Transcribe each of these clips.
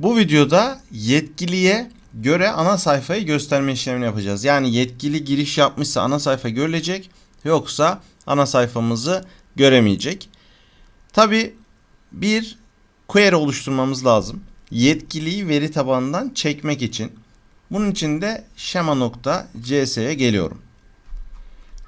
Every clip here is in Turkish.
Bu videoda yetkiliye göre ana sayfayı gösterme işlemini yapacağız. Yani yetkili giriş yapmışsa ana sayfa görülecek yoksa ana sayfamızı göremeyecek. Tabi bir query oluşturmamız lazım. Yetkiliyi veri tabanından çekmek için. Bunun için de şema.cs'ye geliyorum.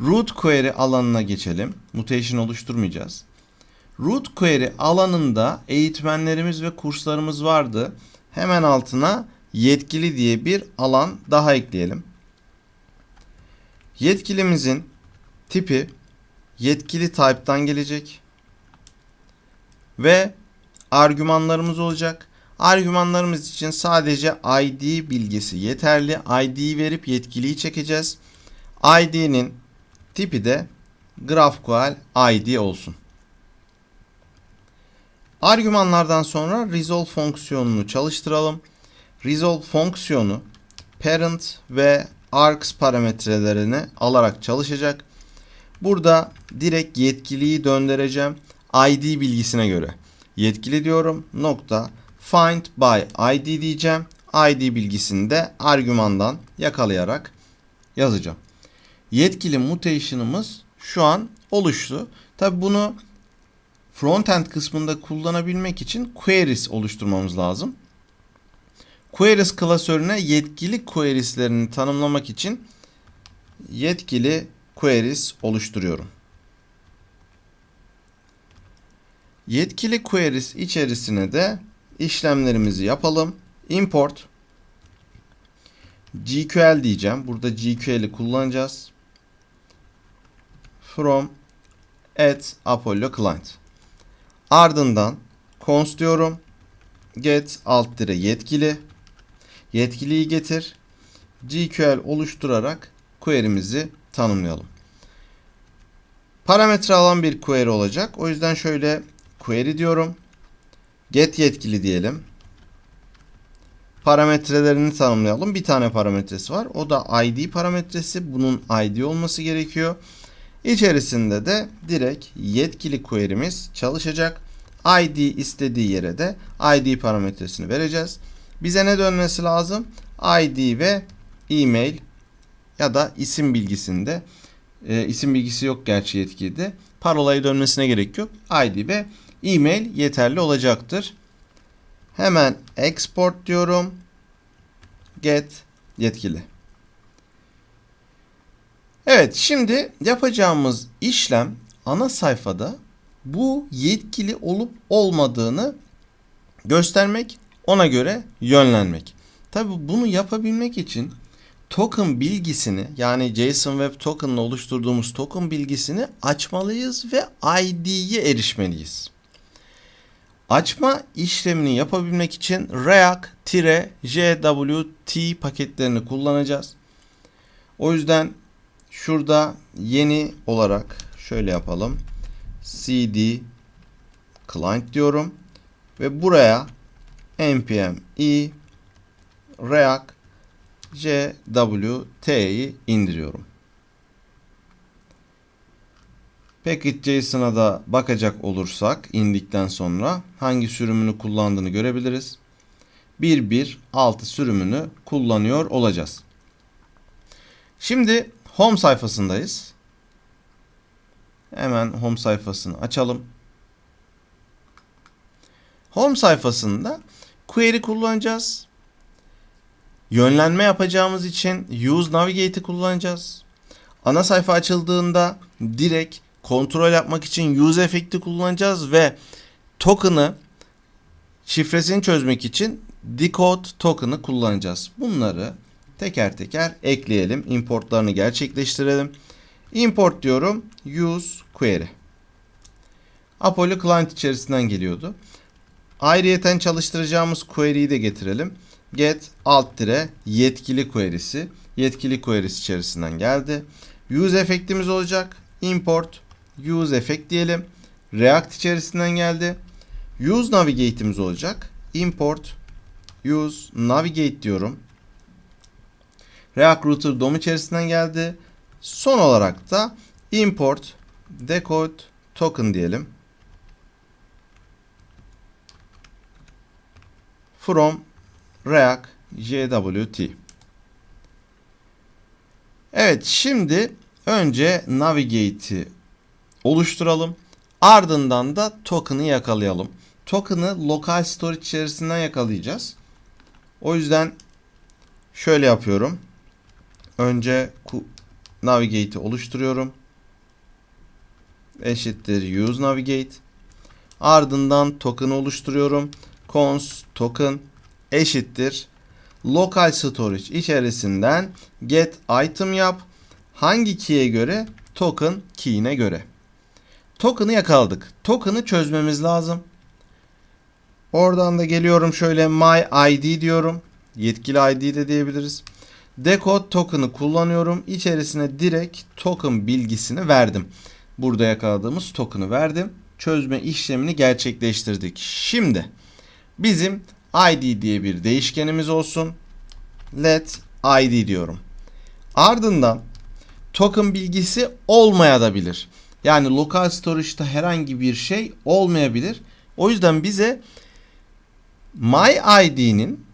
Root query alanına geçelim. Mutation oluşturmayacağız. Root query alanında eğitmenlerimiz ve kurslarımız vardı. Hemen altına yetkili diye bir alan daha ekleyelim. Yetkilimizin tipi yetkili type'dan gelecek. Ve argümanlarımız olacak. Argümanlarımız için sadece ID bilgisi yeterli. ID'yi verip yetkiliyi çekeceğiz. ID'nin tipi de GraphQL ID olsun. Argümanlardan sonra resolve fonksiyonunu çalıştıralım. Resolve fonksiyonu parent ve args parametrelerini alarak çalışacak. Burada direkt yetkiliyi döndüreceğim. ID bilgisine göre. Yetkili diyorum. Nokta find by ID diyeceğim. ID bilgisini de argümandan yakalayarak yazacağım. Yetkili mutation'ımız şu an oluştu. Tabi bunu frontend kısmında kullanabilmek için queries oluşturmamız lazım. Queries klasörüne yetkili querieslerini tanımlamak için yetkili queries oluşturuyorum. Yetkili queries içerisine de işlemlerimizi yapalım. Import GQL diyeceğim. Burada GQL'i kullanacağız. From at Apollo Client. Ardından const diyorum. Get alt dire yetkili. Yetkiliyi getir. GQL oluşturarak query'mizi tanımlayalım. Parametre alan bir query olacak. O yüzden şöyle query diyorum. Get yetkili diyelim. Parametrelerini tanımlayalım. Bir tane parametresi var. O da ID parametresi. Bunun ID olması gerekiyor. İçerisinde de direkt yetkili query'miz çalışacak. ID istediği yere de ID parametresini vereceğiz. Bize ne dönmesi lazım? ID ve e-mail ya da isim bilgisinde e, isim bilgisi yok gerçi yetkilide. Parolayı dönmesine gerek yok. ID ve e-mail yeterli olacaktır. Hemen export diyorum. Get yetkili. Evet şimdi yapacağımız işlem ana sayfada bu yetkili olup olmadığını göstermek, ona göre yönlenmek. Tabi bunu yapabilmek için token bilgisini yani JSON Web Token'la oluşturduğumuz token bilgisini açmalıyız ve ID'ye erişmeliyiz. Açma işlemini yapabilmek için React-JWT paketlerini kullanacağız. O yüzden şurada yeni olarak şöyle yapalım. Cd client diyorum ve buraya npm i react jwt'yi indiriyorum. Package.json'a da bakacak olursak indikten sonra hangi sürümünü kullandığını görebiliriz. 1.1.6 sürümünü kullanıyor olacağız. Şimdi home sayfasındayız. Hemen home sayfasını açalım. Home sayfasında query kullanacağız. Yönlenme yapacağımız için use navigate'i kullanacağız. Ana sayfa açıldığında direkt kontrol yapmak için use efekti kullanacağız ve token'ı şifresini çözmek için decode token'ı kullanacağız. Bunları teker teker ekleyelim. Importlarını gerçekleştirelim. Import diyorum. Use query. Apollo client içerisinden geliyordu. Ayrıyeten çalıştıracağımız query'yi de getirelim. Get alt dire yetkili query'si. Yetkili query'si içerisinden geldi. Use efektimiz olacak. Import use effect diyelim. React içerisinden geldi. Use navigate'imiz olacak. Import use navigate diyorum. React Router DOM içerisinden geldi. Son olarak da import decode token diyelim. from react jwt. Evet şimdi önce navigate'i oluşturalım. Ardından da token'ı yakalayalım. Token'ı local storage içerisinden yakalayacağız. O yüzden şöyle yapıyorum. Önce navigate'i oluşturuyorum. Eşittir use navigate. Ardından token'ı oluşturuyorum. cons token eşittir local storage içerisinden get item yap. Hangi key'e göre? Token key'ine göre. Token'ı yakaladık. Token'ı çözmemiz lazım. Oradan da geliyorum şöyle my id diyorum. Yetkili id de diyebiliriz. Decode token'ı kullanıyorum. İçerisine direkt token bilgisini verdim. Burada yakaladığımız token'ı verdim. Çözme işlemini gerçekleştirdik. Şimdi bizim id diye bir değişkenimiz olsun. Let id diyorum. Ardından token bilgisi olmayabilir. Yani local storage'da herhangi bir şey olmayabilir. O yüzden bize my id'nin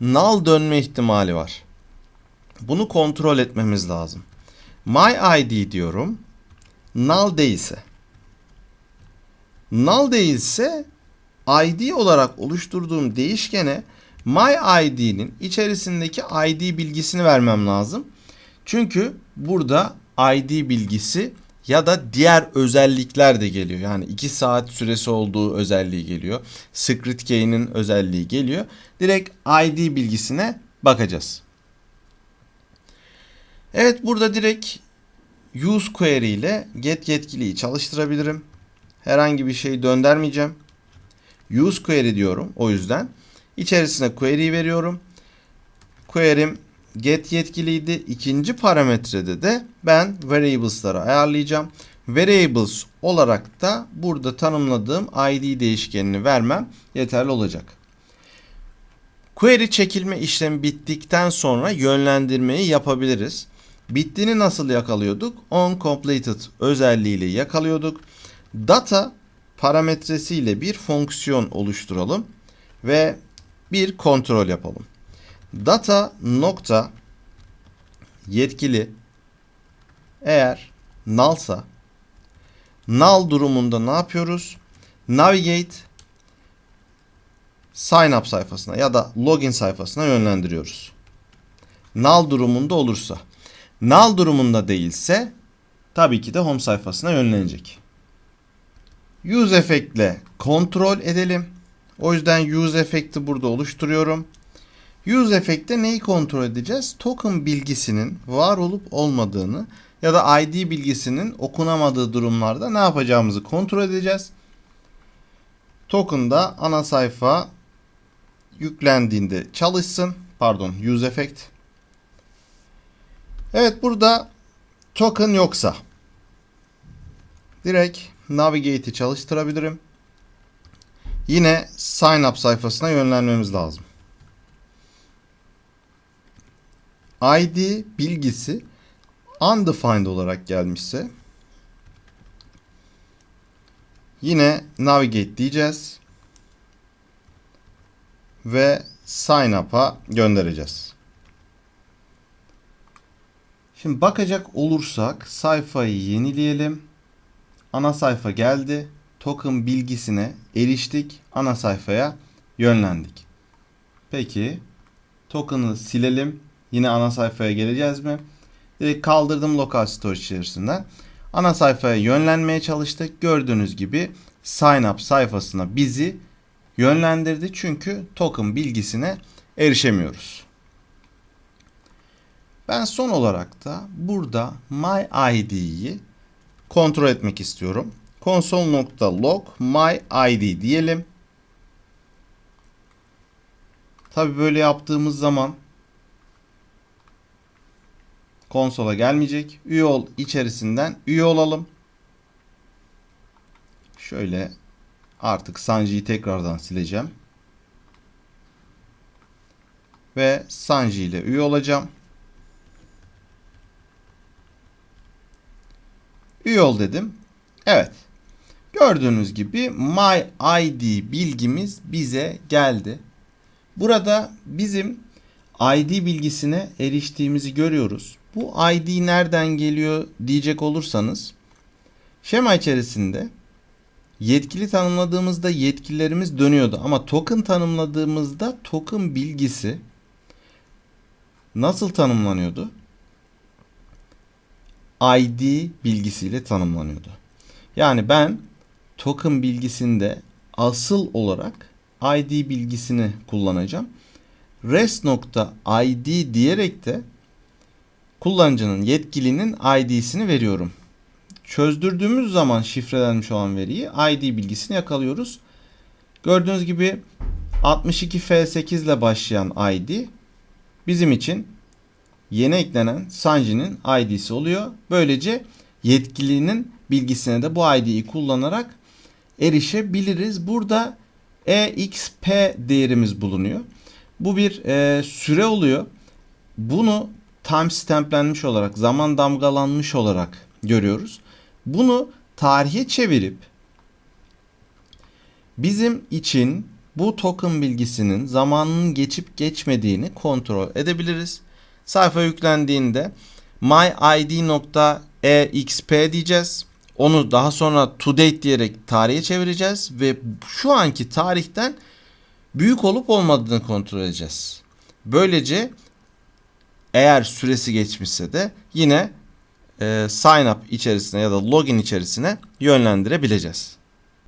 null dönme ihtimali var. Bunu kontrol etmemiz lazım. My id diyorum. Null değilse. Null değilse id olarak oluşturduğum değişkene my id'nin içerisindeki id bilgisini vermem lazım. Çünkü burada id bilgisi ya da diğer özellikler de geliyor. Yani 2 saat süresi olduğu özelliği geliyor. Secret key'nin özelliği geliyor. Direkt ID bilgisine bakacağız. Evet burada direkt use query ile get yetkiliyi çalıştırabilirim. Herhangi bir şey döndürmeyeceğim. Use query diyorum o yüzden. İçerisine query veriyorum. Query'm get yetkiliydi. İkinci parametrede de ben variables'ları ayarlayacağım. Variables olarak da burada tanımladığım id değişkenini vermem yeterli olacak. Query çekilme işlemi bittikten sonra yönlendirmeyi yapabiliriz. Bittiğini nasıl yakalıyorduk? On completed özelliğiyle yakalıyorduk. Data parametresiyle bir fonksiyon oluşturalım ve bir kontrol yapalım. Data nokta yetkili eğer nullsa null durumunda ne yapıyoruz? Navigate sign up sayfasına ya da login sayfasına yönlendiriyoruz. Null durumunda olursa. Null durumunda değilse tabii ki de home sayfasına yönlenecek. Use effect ile kontrol edelim. O yüzden use effect'i burada oluşturuyorum. Use effect'te neyi kontrol edeceğiz? Token bilgisinin var olup olmadığını ya da ID bilgisinin okunamadığı durumlarda ne yapacağımızı kontrol edeceğiz. Token'da ana sayfa yüklendiğinde çalışsın. Pardon, use effect. Evet burada token yoksa direkt navigate'i çalıştırabilirim. Yine sign up sayfasına yönlenmemiz lazım. ID bilgisi undefined olarak gelmişse yine navigate diyeceğiz ve sign up'a göndereceğiz. Şimdi bakacak olursak sayfayı yenileyelim. Ana sayfa geldi. Token bilgisine eriştik. Ana sayfaya yönlendik. Peki token'ı silelim. Yine ana sayfaya geleceğiz mi? Direkt kaldırdım lokal storage içerisinden. Ana sayfaya yönlenmeye çalıştık. Gördüğünüz gibi sign up sayfasına bizi yönlendirdi. Çünkü token bilgisine erişemiyoruz. Ben son olarak da burada my id'yi kontrol etmek istiyorum. Console.log my id diyelim. Tabi böyle yaptığımız zaman konsola gelmeyecek. Üye ol içerisinden üye olalım. Şöyle artık Sanji'yi tekrardan sileceğim. Ve Sanji ile üye olacağım. Üye ol dedim. Evet. Gördüğünüz gibi My ID bilgimiz bize geldi. Burada bizim ID bilgisine eriştiğimizi görüyoruz. Bu ID nereden geliyor diyecek olursanız şema içerisinde yetkili tanımladığımızda yetkilerimiz dönüyordu ama token tanımladığımızda token bilgisi nasıl tanımlanıyordu? ID bilgisiyle tanımlanıyordu. Yani ben token bilgisinde asıl olarak ID bilgisini kullanacağım. res.id diyerek de kullanıcının yetkilinin ID'sini veriyorum. Çözdürdüğümüz zaman şifrelenmiş olan veriyi ID bilgisini yakalıyoruz. Gördüğünüz gibi 62F8 ile başlayan ID bizim için yeni eklenen Sanji'nin ID'si oluyor. Böylece yetkilinin bilgisine de bu ID'yi kullanarak erişebiliriz. Burada EXP değerimiz bulunuyor. Bu bir e, süre oluyor. Bunu timestamplenmiş olarak, zaman damgalanmış olarak görüyoruz. Bunu tarihe çevirip bizim için bu token bilgisinin zamanının geçip geçmediğini kontrol edebiliriz. Sayfa yüklendiğinde myid.exp diyeceğiz. Onu daha sonra to date diyerek tarihe çevireceğiz ve şu anki tarihten büyük olup olmadığını kontrol edeceğiz. Böylece eğer süresi geçmişse de yine e, sign up içerisine ya da login içerisine yönlendirebileceğiz.